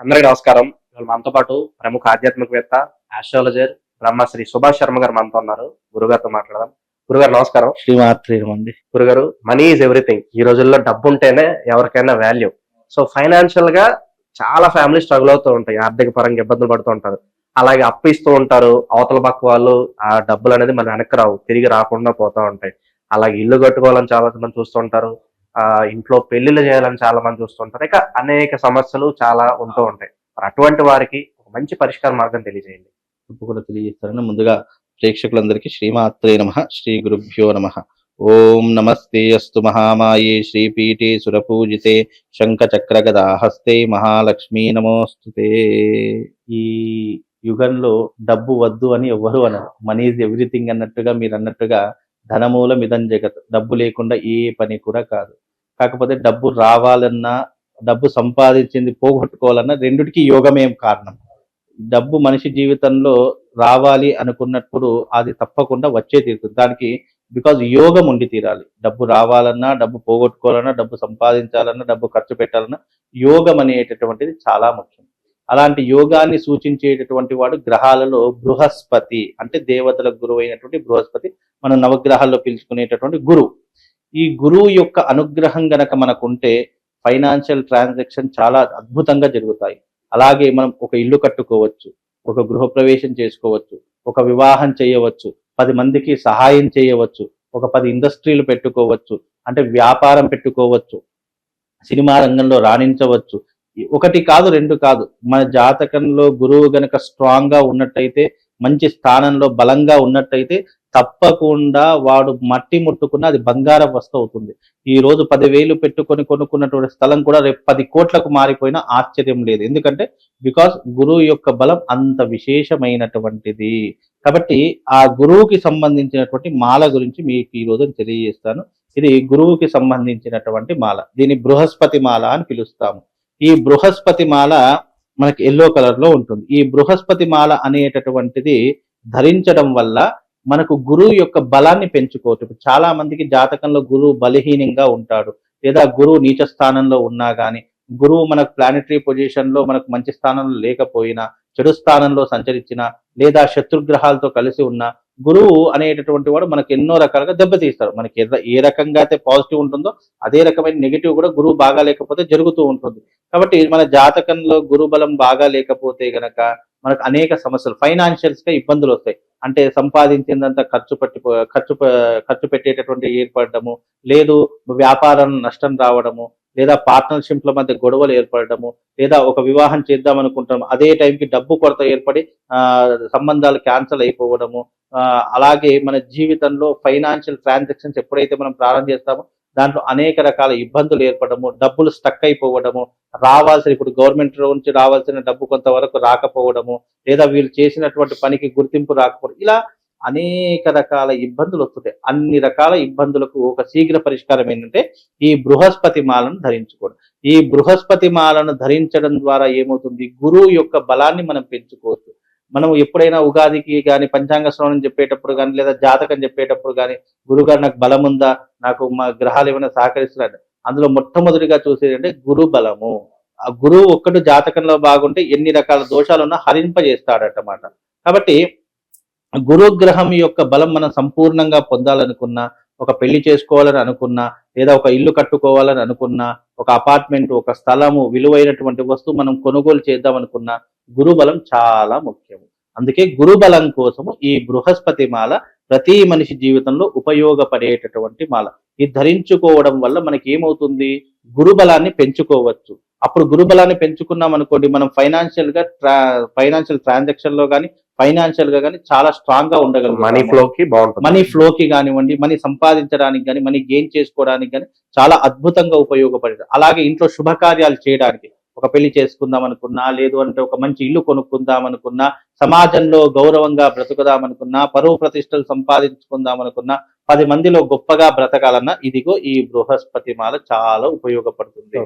అందరికీ నమస్కారం. ఇవాళ మనతో పాటు ప్రముఖ ఆధ్యాత్మికవేత్త ఆస్ట్రాలజర్ బ్రహ్మశ్రీ సుభాష్ శర్మ గారు మనతో ఉన్నారు. గురుగారితో మాట్లాడదాం. గురుగారు నమస్కారం. శ్రీమాత్రేమండి గురుగారు మనీ ఈజ్ ఎవ్రీథింగ్ ఈ రోజుల్లో డబ్బు ఉంటేనే ఎవరికైనా వాల్యూ సో ఫైనాన్షియల్గా చాలా ఫ్యామిలీ స్ట్రగుల్ అవుతూ ఉంటాయి. ఆర్థిక పరంగా ఇబ్బందులు పడుతూ ఉంటారు. అలాగే అప్పు ఇస్తూ ఉంటారు. అవతల పక్క వాళ్ళు ఆ డబ్బులు అనేది మన వెనక్కి రావు. తిరిగి రాకుండా పోతూ ఉంటాయి. అలాగే ఇల్లు కట్టుకోవాలని చాలా మంది చూస్తూ ఉంటారు. ఇంట్లో పెళ్ళిళ్ళు చేయాలని చాలా మంది చూస్తుంటారు. ఇక అనేక సమస్యలు చాలా ఉంటూ ఉంటాయి. మరి అటువంటి వారికి ఒక మంచి పరిష్కార మార్గం తెలియజేయండి. తప్పకుండా తెలియజేస్తారని ముందుగా ప్రేక్షకులందరికీ శ్రీమాత్రే నమ శ్రీ గురుభ్యో నమ. ఓం నమస్తే అస్తు మహామాయే శ్రీపీఠే సురపూజితే శంఖ గదా హస్తే మహాలక్ష్మీ నమోస్తుతే. ఈ యుగంలో డబ్బు వద్దు అని ఎవ్వరు అనరు. మనీ ఈజ్ ఎవ్రీథింగ్ అన్నట్టుగా మీరు అన్నట్టుగా ధనమూల మిదం జగత్. డబ్బు లేకుండా ఏ పని కూడా కాదు. కాకపోతే డబ్బు రావాలన్నా డబ్బు సంపాదించింది పోగొట్టుకోవాలన్నా రెండుటికి యోగమేం కారణం? డబ్బు మనిషి జీవితంలో రావాలి అనుకున్నప్పుడు అది తప్పకుండా వచ్చే తీరుతుంది. దానికి బికాజ్ యోగం ఉండి తీరాలి. డబ్బు రావాలన్నా డబ్బు పోగొట్టుకోవాలన్నా డబ్బు సంపాదించాలన్నా డబ్బు ఖర్చు పెట్టాలన్నా యోగం అనేటటువంటిది చాలా ముఖ్యం. అలాంటి యోగాన్ని సూచించేటటువంటి వాడు గ్రహాలలో బృహస్పతి అంటే దేవతలకు గురువైనటువంటి బృహస్పతి మనం నవగ్రహాల్లో పిలుచుకునేటటువంటి గురువు. ఈ గురువు యొక్క అనుగ్రహం గనక మనకుంటే ఫైనాన్షియల్ ట్రాన్సాక్షన్ చాలా అద్భుతంగా జరుగుతాయి. అలాగే మనం ఒక ఇల్లు కట్టుకోవచ్చు ఒక గృహప్రవేశం చేసుకోవచ్చు ఒక వివాహం చేయవచ్చు పది మందికి సహాయం చేయవచ్చు ఒక పది ఇండస్ట్రీలు పెట్టుకోవచ్చు అంటే వ్యాపారం పెట్టుకోవచ్చు సినిమా రంగంలో రాణించవచ్చు. ఒకటి కాదు రెండు కాదు. మన జాతకంలో గురువు గనక స్ట్రాంగ్గా ఉన్నట్టయితే మంచి స్థానంలో బలంగా ఉన్నట్టయితే తప్పకుండా వాడు మట్టి ముట్టుకున్న అది బంగారం వస్తు అవుతుంది. ఈ రోజు పదివేలు పెట్టుకొని కొనుక్కున్నటువంటి స్థలం కూడా రేపు పది కోట్లకు మారిపోయినా ఆశ్చర్యం లేదు. ఎందుకంటే బికాస్ గురువు యొక్క బలం అంత విశేషమైనటువంటిది. కాబట్టి ఆ గురువుకి సంబంధించినటువంటి మాల గురించి మీకు ఈ రోజు తెలియజేస్తాను. ఇది గురువుకి సంబంధించినటువంటి మాల. దీన్ని బృహస్పతి మాల అని పిలుస్తాము. ఈ బృహస్పతి మాల మనకి ఎల్లో కలర్లో ఉంటుంది. ఈ బృహస్పతి మాల అనేటటువంటిది ధరించడం వల్ల మనకు గురువు యొక్క బలాన్ని పెంచుకోవచ్చు. ఇప్పుడు చాలా మందికి జాతకంలో గురువు బలహీనంగా ఉంటాడు. లేదా గురువు నీచ స్థానంలో ఉన్నా గాని గురువు మనకు ప్లానెటరీ పొజిషన్లో మనకు మంచి స్థానంలో లేకపోయినా చెడు స్థానంలో సంచరించిన లేదా శత్రుగ్రహాలతో కలిసి ఉన్న గురువు అనేటటువంటి వాడు మనకు ఎన్నో రకాలుగా దెబ్బతీస్తారు. మనకి ఏ రకంగా అయితే పాజిటివ్ ఉంటుందో అదే రకమైన నెగిటివ్ కూడా గురువు బాగా లేకపోతే జరుగుతూ ఉంటుంది. కాబట్టి మన జాతకంలో గురు బలం బాగా లేకపోతే గనక మనకు అనేక సమస్యలు ఫైనాన్షియల్స్గా ఇబ్బందులు వస్తాయి. అంటే సంపాదించిందంతా ఖర్చు పట్టి ఖర్చు ఖర్చు పెట్టేటటువంటి ఏర్పడము లేదు వ్యాపారం నష్టం రావడము లేదా పార్ట్నర్షిప్ల మధ్య గొడవలు ఏర్పడము లేదా ఒక వివాహం చేద్దాం అనుకుంటాం అదే టైంకి డబ్బు కొరత ఏర్పడి సంబంధాలు క్యాన్సిల్ అయిపోవడము అలాగే మన జీవితంలో ఫైనాన్షియల్ ట్రాన్సాక్షన్స్ ఎప్పుడైతే మనం ప్రారంభం చేస్తామో దాంట్లో అనేక రకాల ఇబ్బందులు ఏర్పడము డబ్బులు స్టక్ అయిపోవడము రావాల్సిన ఇప్పుడు గవర్నమెంట్ నుంచి రావాల్సిన డబ్బు కొంతవరకు రాకపోవడము లేదా వీళ్ళు చేసినటువంటి పనికి గుర్తింపు రాకపోవడం ఇలా అనేక రకాల ఇబ్బందులు వస్తుంటాయి. అన్ని రకాల ఇబ్బందులకు ఒక శీఘ్ర పరిష్కారం ఏంటంటే ఈ బృహస్పతి మాలను ధరించుకోవడం. ఈ బృహస్పతి మాలను ధరించడం ద్వారా ఏమవుతుంది? గురువు యొక్క బలాన్ని మనం పెంచుకోవచ్చు. మనం ఎప్పుడైనా ఉగాదికి కానీ పంచాంగ శ్రవణం చెప్పేటప్పుడు కానీ లేదా జాతకం చెప్పేటప్పుడు కానీ గురుగారు నాకు బలం ఉందా? నాకు మా గ్రహాలు ఏమైనా సహకరిస్తున్నాడు అందులో మొట్టమొదటిగా చూసేది అంటే గురు బలము. ఆ గురువు ఒక్కడు జాతకంలో బాగుంటే ఎన్ని రకాల దోషాలు ఉన్నా హరింపజేస్తాడటమాట కాబట్టి గురుగ్రహం యొక్క బలం మనం సంపూర్ణంగా పొందాలనుకున్నా ఒక పెళ్ళి చేసుకోవాలని అనుకున్నా లేదా ఒక ఇల్లు కట్టుకోవాలని అనుకున్నా ఒక అపార్ట్మెంట్ ఒక స్థలము విలువైనటువంటి వస్తువు మనం కొనుగోలు చేద్దాం అనుకున్నా గురుబలం చాలా ముఖ్యం అందుకే గురుబలం కోసము ఈ బృహస్పతి మాల ప్రతి మనిషి జీవితంలో ఉపయోగపడేటటువంటి మాల. ఇది ధరించుకోవడం వల్ల మనకి ఏమవుతుంది గురుబలాన్ని పెంచుకోవచ్చు. అప్పుడు గురుబలాన్ని పెంచుకున్నాం అనుకోండి మనం ఫైనాన్షియల్గా ట్రా ఫైనాన్షియల్ ట్రాన్సాక్షన్లో కానీ ఫైనాన్షియల్గా కానీ చాలా స్ట్రాంగ్గా ఉండగలం మనీ. ఫ్లో కి బాగుంటుంది. మనీ ఫ్లోకి కానివ్వండి మనీ సంపాదించడానికి కానీ మనీ గెయిన్ చేసుకోవడానికి కానీ చాలా అద్భుతంగా ఉపయోగపడేది. అలాగే ఇంట్లో శుభకార్యాలు చేయడానికి ఒక పెళ్ళి చేసుకుందాం అనుకున్నా లేదు అంటే ఒక మంచి ఇల్లు కొనుక్కుందాం అనుకున్నా సమాజంలో గౌరవంగా బ్రతుకుదాం అనుకున్నా పరువు ప్రతిష్టలు సంపాదించుకుందాం అనుకున్నా పది మందిలో గొప్పగా బ్రతకాలన్నా ఇదిగో ఈ బృహస్పతి మాల చాలా ఉపయోగపడుతుంది.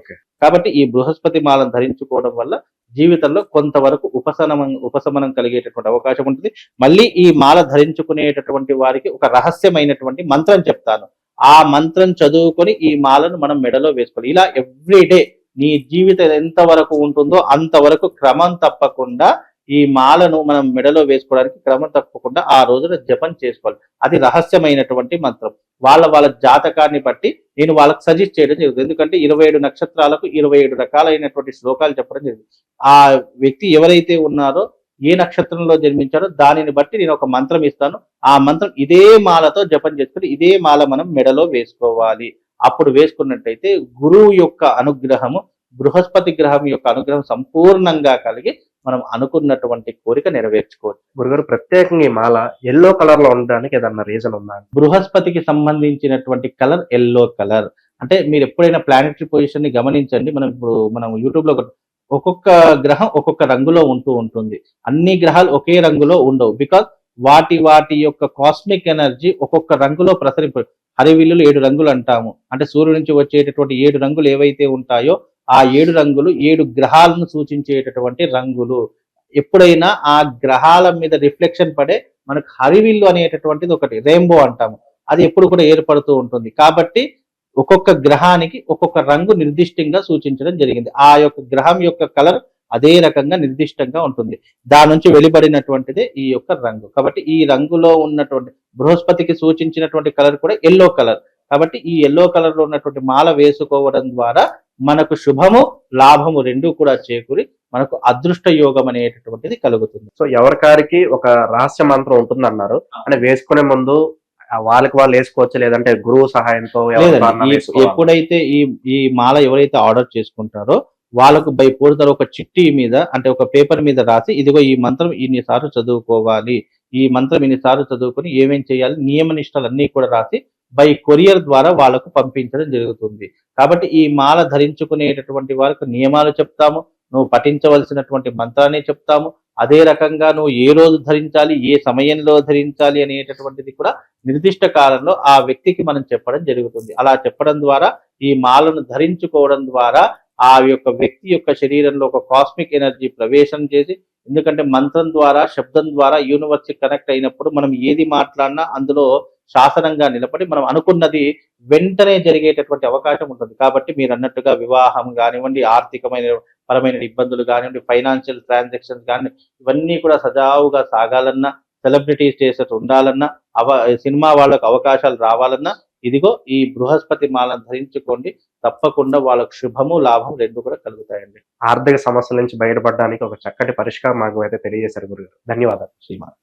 కాబట్టి ఈ బృహస్పతి మాలను ధరించుకోవడం వల్ల జీవితంలో కొంతవరకు ఉపశమనం ఉపశమనం కలిగేటటువంటి అవకాశం ఉంటుంది. మళ్ళీ ఈ మాల ధరించుకునేటటువంటి వారికి ఒక రహస్యమైనటువంటి మంత్రం చెప్తాను. ఆ మంత్రం చదువుకొని ఈ మాలను మనం మెడలో వేసుకోవాలి. ఇలా ఎవ్రీ డే నీ జీవితం ఎంత వరకు ఉంటుందో అంతవరకు క్రమం తప్పకుండా ఈ మాలను మనం మెడలో వేసుకోవడానికి క్రమం తప్పకుండా ఆ రోజున జపం చేసుకోవాలి. అది రహస్యమైనటువంటి మంత్రం. వాళ్ళ వాళ్ళ జాతకాన్ని బట్టి నేను వాళ్ళకి సజెస్ట్ చేయడం జరుగుతుంది. ఎందుకంటే ఇరవై ఏడు నక్షత్రాలకు ఇరవై ఏడు రకాలైనటువంటి శ్లోకాలు చెప్పడం జరుగుతుంది ఆ వ్యక్తి ఎవరైతే ఉన్నారో ఏ నక్షత్రంలో జన్మించారో దానిని బట్టి నేను ఒక మంత్రం ఇస్తాను. ఆ మంత్రం ఇదే మాలతో జపం చేసుకుని ఇదే మాల మనం మెడలో వేసుకోవాలి. అప్పుడు వేసుకున్నట్టయితే గురువు యొక్క అనుగ్రహము బృహస్పతి గ్రహం యొక్క అనుగ్రహం సంపూర్ణంగా కలిగి మనం అనుకున్నటువంటి కోరిక నెరవేర్చుకోవచ్చు. గురుగారు ప్రత్యేకంగా ఈ మాల ఎల్లో కలర్లో ఉండడానికి ఏదన్నా రీజన్ ఉందా? బృహస్పతికి సంబంధించినటువంటి కలర్ ఎల్లో కలర్. అంటే మీరు ఎప్పుడైనా ప్లానెటరీ పొజిషన్ని గమనించండి. మనం ఇప్పుడు మనం యూట్యూబ్లో ఒక- ఒక్కొక్క గ్రహం ఒక్కొక్క రంగులో ఉంటూ ఉంటుంది. అన్ని గ్రహాలు ఒకే రంగులో ఉండవు. బికాస్ వాటి వాటి యొక్క కాస్మిక్ ఎనర్జీ ఒక్కొక్క రంగులో ప్రసరింప హరివిల్లులు ఏడు రంగులు అంటాము. అంటే సూర్యుడి నుంచి వచ్చేటటువంటి ఏడు రంగులు ఏవైతే ఉంటాయో ఆ ఏడు రంగులు ఏడు గ్రహాలను సూచించేటటువంటి రంగులు. ఎప్పుడైనా ఆ గ్రహాల మీద రిఫ్లెక్షన్ పడే మనకు హరివిల్లు అనేటటువంటిది ఒకటి రెయిన్బో అంటాము. అది ఎప్పుడు కూడా ఏర్పడుతూ ఉంటుంది. కాబట్టి ఒక్కొక్క గ్రహానికి ఒక్కొక్క రంగు నిర్దిష్టంగా సూచించడం జరిగింది. ఆ యొక్క గ్రహం యొక్క కలర్ అదే రకంగా నిర్దిష్టంగా ఉంటుంది. దాని నుంచి వెలువడినటువంటిదే ఈ యొక్క రంగు. కాబట్టి ఈ రంగులో ఉన్నటువంటి బృహస్పతికి సూచించినటువంటి కలర్ కూడా ఎల్లో కలర్. కాబట్టి ఈ ఎల్లో కలర్లో ఉన్నటువంటి మాల వేసుకోవడం ద్వారా మనకు శుభము లాభము రెండు కూడా చేకూరి మనకు అదృష్ట యోగం అనేటటువంటిది కలుగుతుంది. సో ఎవరికారికి ఒక రహస్య మంత్రం ఉంటుంది అన్నారు అంటే వేసుకునే ముందు వాళ్ళకి వాళ్ళు వేసుకోవచ్చు లేదంటే గురువు సహాయంతో? ఎప్పుడైతే ఈ ఈ మాల ఎవరైతే ఆర్డర్ చేసుకుంటారో వాళ్ళకు బై ఒక చిట్టి మీద అంటే ఒక పేపర్ మీద రాసి ఇదిగో ఈ మంత్రం ఇన్నిసార్లు చదువుకోవాలి. ఈ మంత్రం ఇన్నిసార్లు చదువుకొని ఏమేం చేయాలి? నియమ నిష్టలన్నీ కూడా రాసి బై కొరియర్ ద్వారా వాళ్ళకు పంపించడం జరుగుతుంది. కాబట్టి ఈ మాల ధరించుకునేటటువంటి వారికి నియమాలు చెప్తాము నువ్వు పఠించవలసినటువంటి మంత్రాన్ని చెప్తాము అదే రకంగా నువ్వు ఏ రోజు ధరించాలి ఏ సమయంలో ధరించాలి అనేటటువంటిది కూడా నిర్దిష్ట కాలంలో ఆ వ్యక్తికి మనం చెప్పడం జరుగుతుంది. అలా చెప్పడం ద్వారా ఈ మాలను ధరించుకోవడం ద్వారా ఆ యొక్క వ్యక్తి యొక్క శరీరంలో ఒక కాస్మిక్ ఎనర్జీ ప్రవేశం చేసి ఎందుకంటే మంత్రం ద్వారా శబ్దం ద్వారా యూనివర్స్ కనెక్ట్ అయినప్పుడు మనం ఏది మాట్లాడినా అందులో శాసనంగా నిలబడి మనం అనుకున్నది వెంటనే జరిగేటటువంటి అవకాశం ఉంటుంది. కాబట్టి మీరు అన్నట్టుగా వివాహం కానివ్వండి ఆర్థికమైన పరమైన ఇబ్బందులు కానివ్వండి ఫైనాన్షియల్ ట్రాన్సాక్షన్స్ కానివ్వండి ఇవన్నీ కూడా సజావుగా సాగాలన్నా సెలబ్రిటీ స్టేటస్ ఉండాలన్నా అవ సినిమా వాళ్ళకు అవకాశాలు రావాలన్నా ఇదిగో ఈ బృహస్పతి మాలను ధరించుకోండి. తప్పకుండా వాళ్ళకు శుభము లాభం రెండు కూడా కలుగుతాయండి. ఆర్థిక సమస్యల నుంచి బయటపడడానికి ఒక చక్కటి పరిష్కారం మాకు అయితే తెలియజేశారు గురుగారు. ధన్యవాదాలు. శ్రీమాన్.